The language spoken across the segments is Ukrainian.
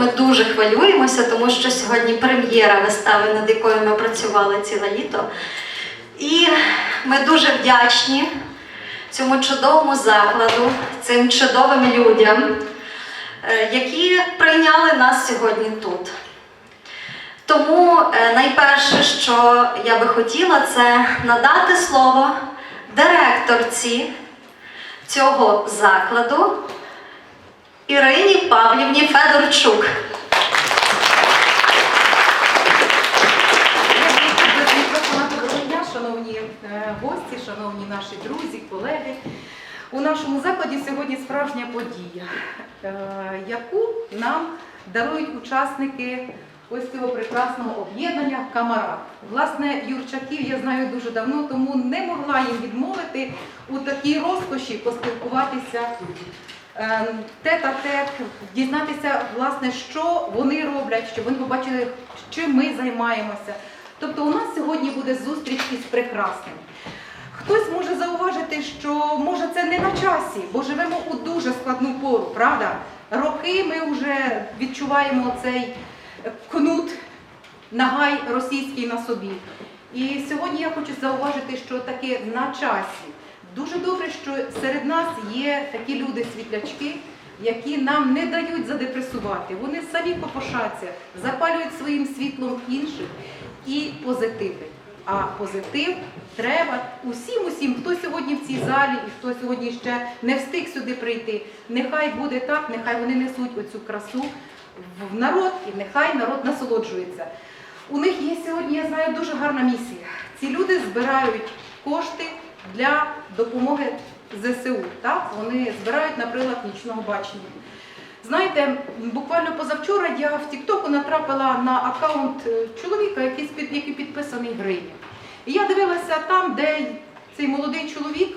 ми дуже хвилюємося, тому що сьогодні прем'єра вистави, над якою ми працювали ціле літо. І ми дуже вдячні цьому чудовому закладу, цим чудовим людям, е, які прийняли нас сьогодні тут. Тому е, найперше, що я би хотіла, це надати слово директорці цього закладу Ірині Павлівні Федорчук. Шановні е, гості, шановні наші друзі, колеги. У нашому закладі сьогодні справжня подія, е, яку нам дарують учасники ось цього прекрасного об'єднання Камарат. Власне, Юрчаків я знаю дуже давно, тому не могла їм відмовити у такій розкоші поспілкуватися е, тет-а-тет, дізнатися, власне, що вони роблять, щоб вони побачили, чим ми займаємося. Тобто у нас сьогодні буде зустріч із прекрасним. Хтось може зауважити, що може це не на часі, бо живемо у дуже складну пору, правда? Роки ми вже відчуваємо цей кнут, нагай російський на собі. І сьогодні я хочу зауважити, що таке на часі. Дуже добре, що серед нас є такі люди-світлячки, які нам не дають задепресувати. Вони самі копошаться, запалюють своїм світлом інших і позитиви. А позитив треба усім, усім, хто сьогодні в цій залі і хто сьогодні ще не встиг сюди прийти. Нехай буде так, нехай вони несуть оцю красу в народ, і нехай народ насолоджується. У них є сьогодні, я знаю, дуже гарна місія. Ці люди збирають кошти для допомоги ЗСУ. Так? Вони збирають на прилад нічного бачення. Знаєте, буквально позавчора я в Тіктоку натрапила на аккаунт е, чоловіка, який, який підписаний Гриня. І я дивилася там, де цей молодий чоловік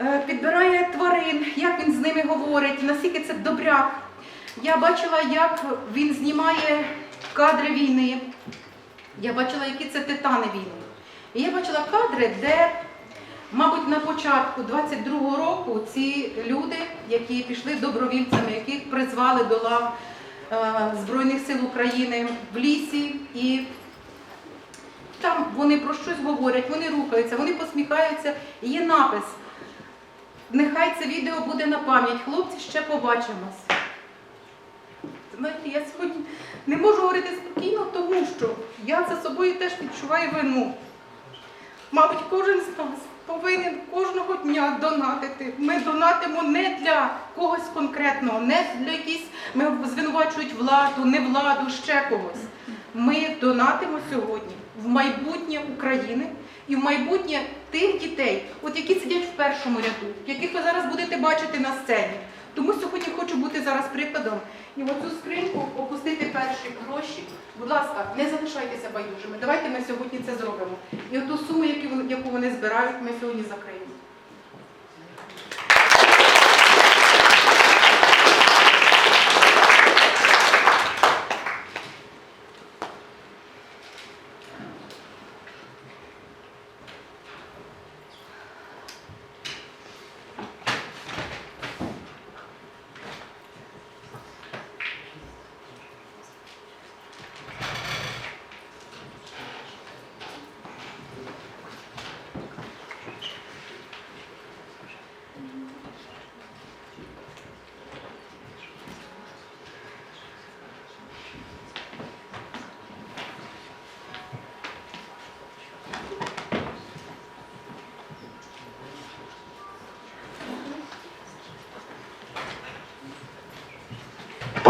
е, підбирає тварин, як він з ними говорить, наскільки це добряк. Я бачила, як він знімає кадри війни. Я бачила, які це титани війни. І я бачила кадри, де, мабуть, на початку 22-го року ці люди, які пішли добровільцями, яких призвали до лав е, Збройних сил України в лісі, і там вони про щось говорять, вони рухаються, вони посміхаються. І є напис. Нехай це відео буде на пам'ять. Хлопці, ще побачимось. Знаєте, я сьогодні не можу говорити спокійно, тому що я за собою теж відчуваю вину. Мабуть, кожен з нас повинен кожного дня донатити. Ми донатимо не для когось конкретного, не для якісь ми звинувачують владу, не владу, ще когось. Ми донатимо сьогодні в майбутнє України і в майбутнє тих дітей, от які сидять в першому ряду, яких ви зараз будете бачити на сцені. Тому сьогодні хочу бути зараз прикладом і в оцю скриньку опустити перші гроші. Будь ласка, не залишайтеся байдужими. Давайте ми сьогодні це зробимо. І оту суму, яку вони- збирають, ми сьогодні закриємо.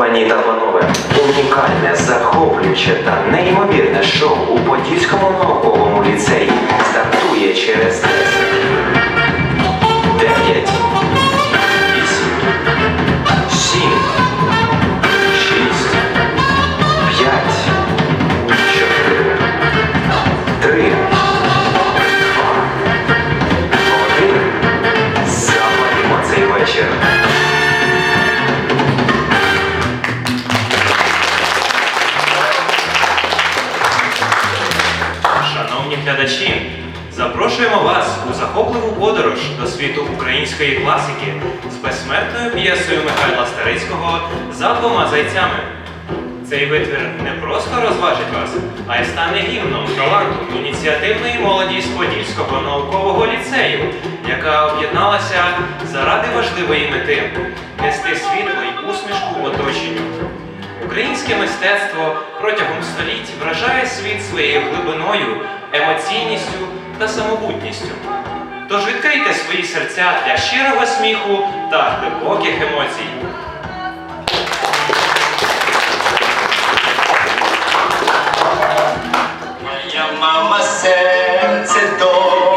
Та панове, унікальне, захоплююче та неймовірне шоу у Подільському науковому ліцеї стартує через 10, Цей витвір не просто розважить вас, а й стане гімном таланту ініціативної молоді з Подільського наукового ліцею, яка об'єдналася заради важливої мети нести світло й усмішку в оточенню. Українське мистецтво протягом століть вражає світ своєю глибиною, емоційністю та самобутністю. Тож відкрийте свої серця для щирого сміху та глибоких емоцій. Мама серце добре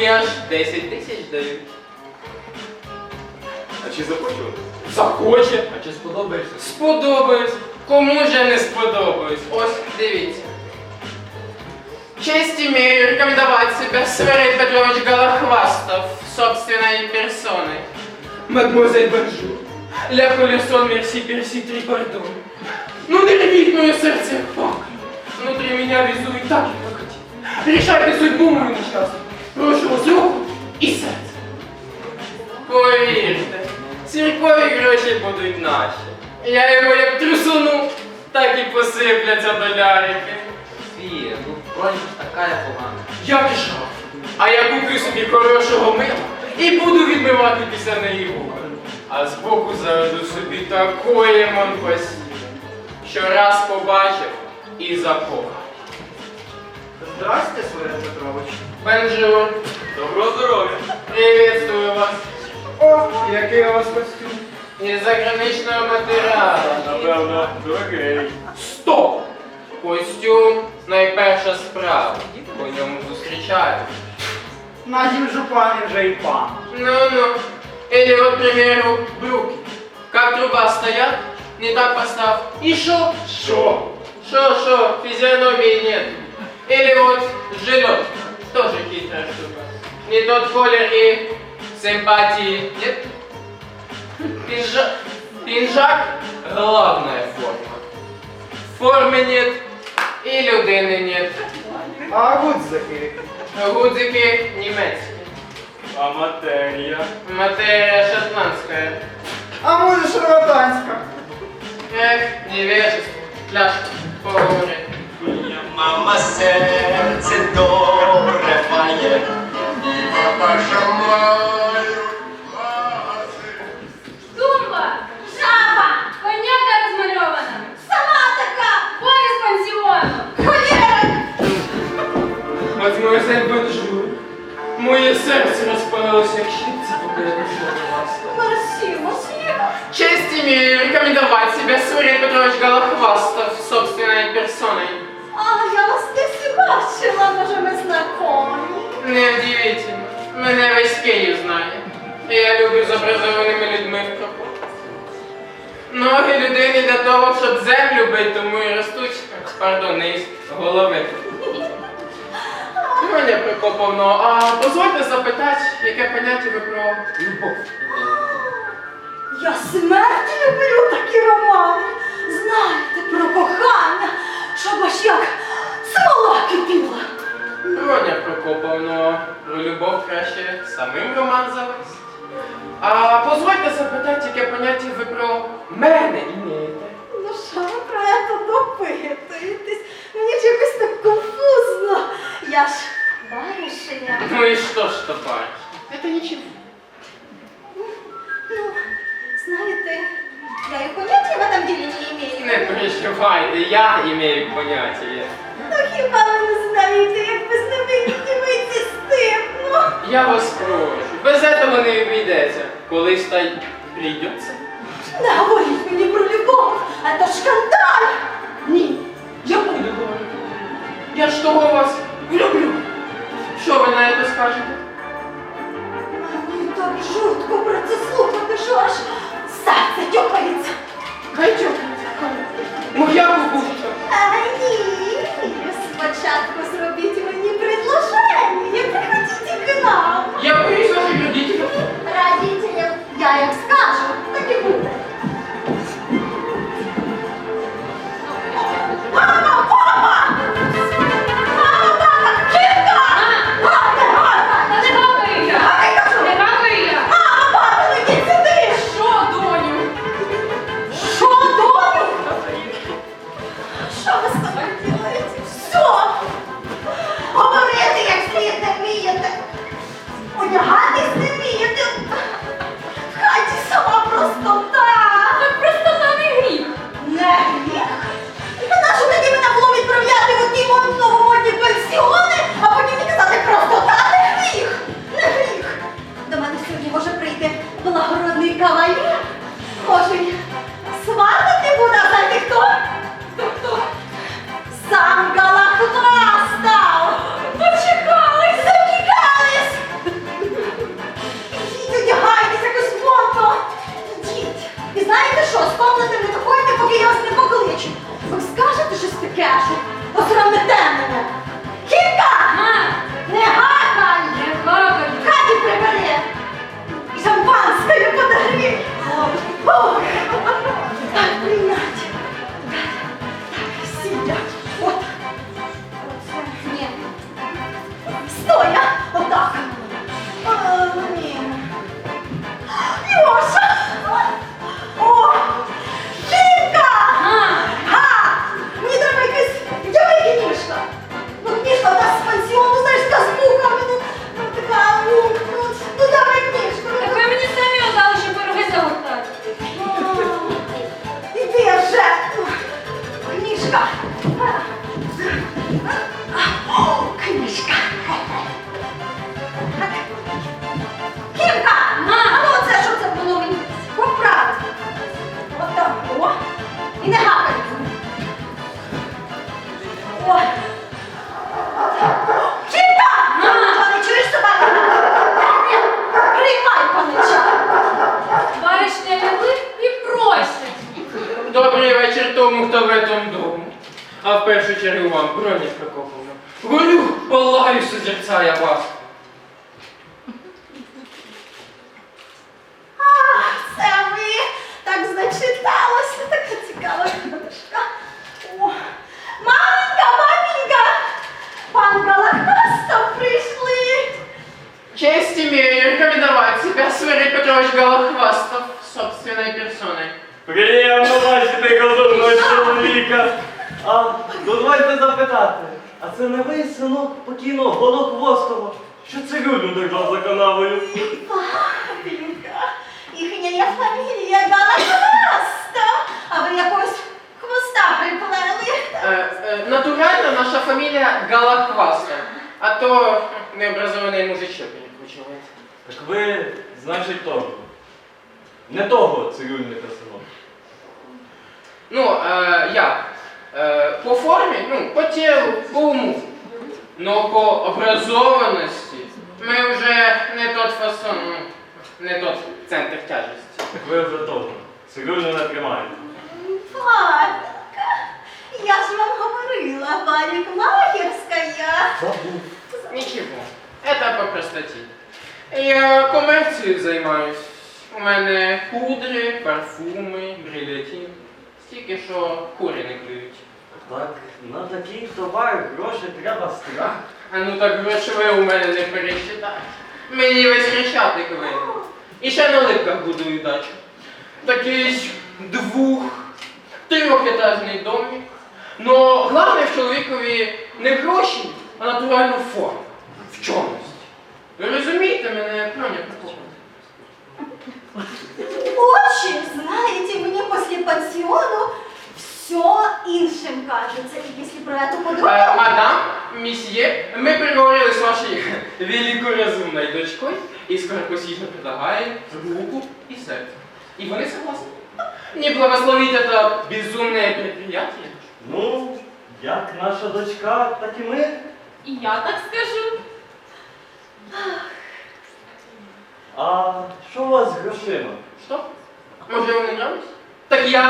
пройню сірки аж 10 тисяч дають. А чи захочу? Захоче. А чи сподобаєшся? Сподобаюсь. Кому же не сподобаюсь? Ось дивіться. Честь имею рекомендовать себя Сверид Петрович Голохвастов собственной персоной. Мадемуазель Бонжур. Ля колесон мерси перси три пардон. Ну не рвіть моє серце фак. Внутри меня везу и так, как хотите. Решайте судьбу мою несчастную. Прошу руку і серце. Повірте, церкові гроші будуть наші. Я його як трусуну, так і посипляться долярики. Фія, ну бронь ж така я погана. Як жах. А я куплю собі хорошого мила і буду відмивати після неї вуха. А збоку заведу собі такої монпасі, що раз побачив і закохав. Здрасте, Свирид Петрович. Бенжур, Доброго здоров'я. приветствую вас. О, який у вас костюм? Із заграничного матеріалу. Напевно, дорогий. Стоп! Костюм найперша справа. По ньому зустрічають. Надім жупані вже і пан. Ну-ну. Или вот, к примеру, брюки. Как труба стоят, не так поставь. И шо? Що? Шо-шо, физиономии нет. Или вот жилет. Тоже хитрая штука. Не тот колер и симпатии нет. Пинжак, пинжак – главная форма. Формы нет и людини нет. А гудзики? Гудзики німецькі. А матерія? Материя шотландская. А може шарлатанська? Ех, невежество. Пляшка, поговори. Моя мама серце добре Мадемуазель Бонжур, моє серце розпалилося, як щипці, поки я дійшла до вас. Мерсі, мосьє. Честь имею рекомендовать себя Сурен Петрович Голохвастов собственной персоной. А, я вас десь бачила, може ми знайомі. Неудивительно, Мене весь Київ знає. Я люблю з образованими людьми в проход. Ноги людини для того, щоб землю бити, тому і ростуть, пардон, не із голови. Мене Прокоповно, а дозвольте запитати, яке поняття ви про любов? Я смерть люблю такі романи. Знаєте про кохання, щоб аж як смола кипіла. Броня Прокоповно, про любов краще самим роман завести. А позвольте запитати, яке поняття ви про мене імієте? Ну що ви про це допитуєтесь? Мені ж якось так конфузно. Я ж баришня. Ну и что ж то товарищ? Это ничего. Ну, знаєте, я і поняття в этом ділі не имею. Не переживайте, я имею понятие. Я вас прошу, без этого не обійдеться. Колись та й прийдеться. не говоріть мені про любов, а то шкандаль. Ні, я буду говорити. Я ж того вас люблю. Що ви на це скажете? першу чергу вам, Броня Прокоповна. Горю, палаю, созерцая вас. Це ви так зачиталося, така цікава книжка. О, маменька, маменька, пан Галахвастов прийшли. Честь имею рекомендовать себя Свирид Петрович Голохвастов собственной персоной. Приємно бачити розумного чоловіка. А дозвольте запитати, а це не ви, синок покійного Голохвостого, що цирюлю держав за канавою? Папенька, їхня фамілія Галахвастов, а ви якогось хвоста приплели. Э, э, натурально наша фамилия Голохвастов, а то необразованный мужичок перекручивает. Так ви, значить, того. Не того цирюльника синок. Ну, э, як? Э, по формі, ну, по тілу, по уму. Но по образованості ми вже не тот фасон, ну, не тот центр тяжесті. Так ви вже того. Цирюлю не тримаєте. Папенька, я ж вам говорила. Забув. Нічого, це по простоті. Я комерцією займаюсь. У мене пудри, парфуми, брилеті. Стільки, що курі не клюють. Так, на такий товар гроші треба страх. А ну так грошове у мене не пересчитаєш. Мені весь хрещатик винен. І ще на липках будую дачу. Такий двох, трьохетажний домик. Но головне в чоловікові не гроші, а натуральну форму. В чомусь. Ви розумієте мене, Проня? Очень, знаете, мне после пансиона все іншим кажется. И если про эту Е, подругу... мадам, місьє, ми переговорили з вашою великорозумною дочкою і скоропосічно предлагаємо руку і серце. І вони согласні. Не благословить это безумное предприятие. Ну, як наша дочка, так і ми. І я так скажу. А що у вас з грошима? Что? Може вам не нравится? Так я...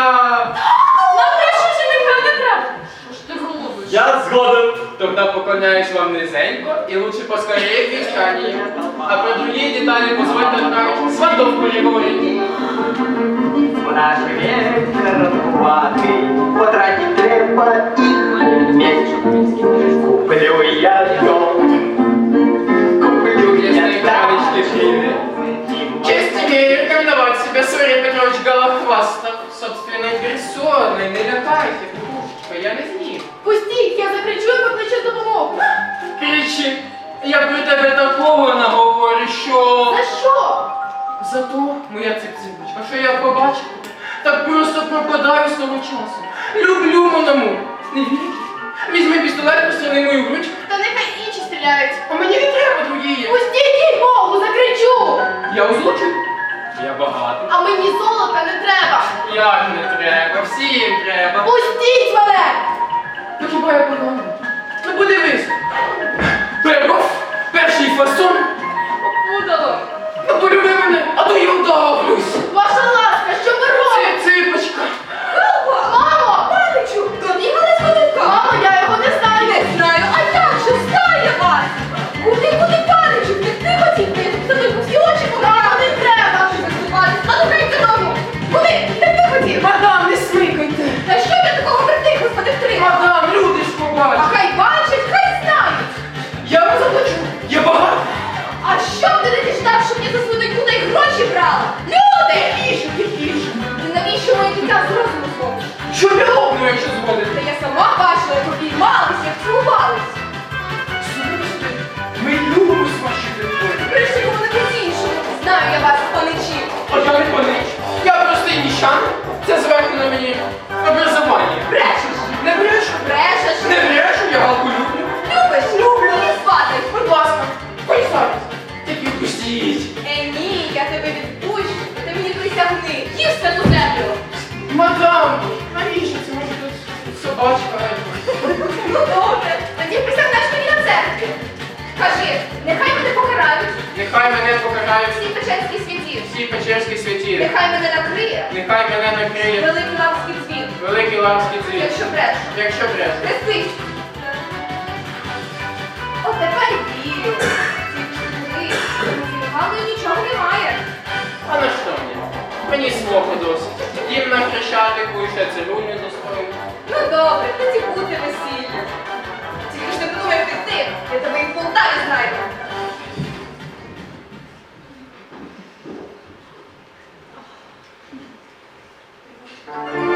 Нам краще жениха не треба. Що ж ти голубиш? Я згоден. Тогда поклоняюсь вам низенько и лучше поскорее к венчанию. А про другие детали позвольте отправить сватов переговорить. В наш вечер потратить треба их вместе. Куплю я дом, персоной. Не лякайте, кружечка, я не з. Пустіть, я закричу і покличу допомогу. Кричи, я про тебе такого наговорю, що... За що? Зато, моя ципципочка, що я побачив, так просто пропадаю з того часу. Люблю моному. Не віриш? Візьми пістолет, постріли мою грудь. Та нехай інші стріляють. А мені не треба другої. Пустіть їй Богу, закричу. Я озвучу. Я багатий. А мені золота не треба. Як не треба, всім треба. Пустіть мене. Ну хіба я поганий? Ну подивись. Перший фасон. Згоден? Та я сама бачила, як обіймались, як цілувались. Слухайте, ми любимо з вашою дитиною. Прийшли кому-небудь іншому. Знаю я вас, паничів. А я не панич. Я простий міщан. Це зверху на мені образування. Нехай мене покарають всі печерські святі. всі печерські святі. Нехай мене накриє Нехай мене накриє великий лавський дзвін. Великий лавський цвіт. Якщо бреш. Якщо бреш. Неси. От тепер вірю. Главное, нічого немає. А на що мені? Мені свого досить. Дім на хрещатику і ще цирульню достою. Ну добре, тоді буде весілля. Тільки ж не подумай втекти, я тебе і в Полтаві знаю. Ось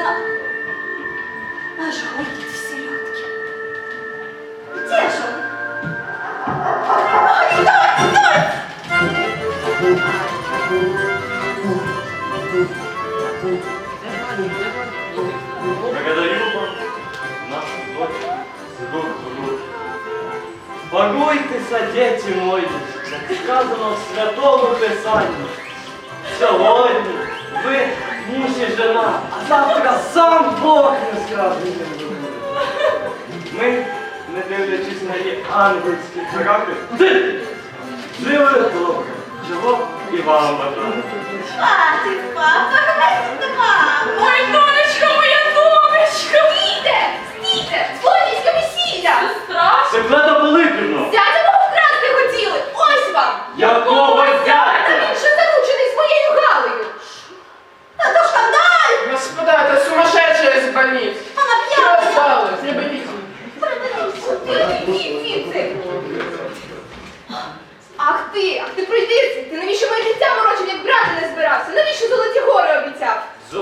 влюблена. Аж ходит в! Благодарю вам, нашу дочь, в руки. Паруйтеся, діти мої, як сказано в Святому Писанні. Сьогодні ви муж і жена, завтра сам Бог не скаже. Ми, не дивлячись на її ангельські характер, жили добре, чого і вам бажаю. Хватит, папа, хватит, мама. Ой, донечка, моя донечка! Стійте! Стійте! Злодійське весілля! Страшно! Секлета Пилипівно! Зятя мого вкрасти хотіли! Ось вам! Якого зятя? из больницы. Она пьяная. осталась? Не боитесь. Ах ти, ах ти пройдися, ти навіщо моє життя морочив, як брати не збирався? Навіщо золоті гори обіцяв?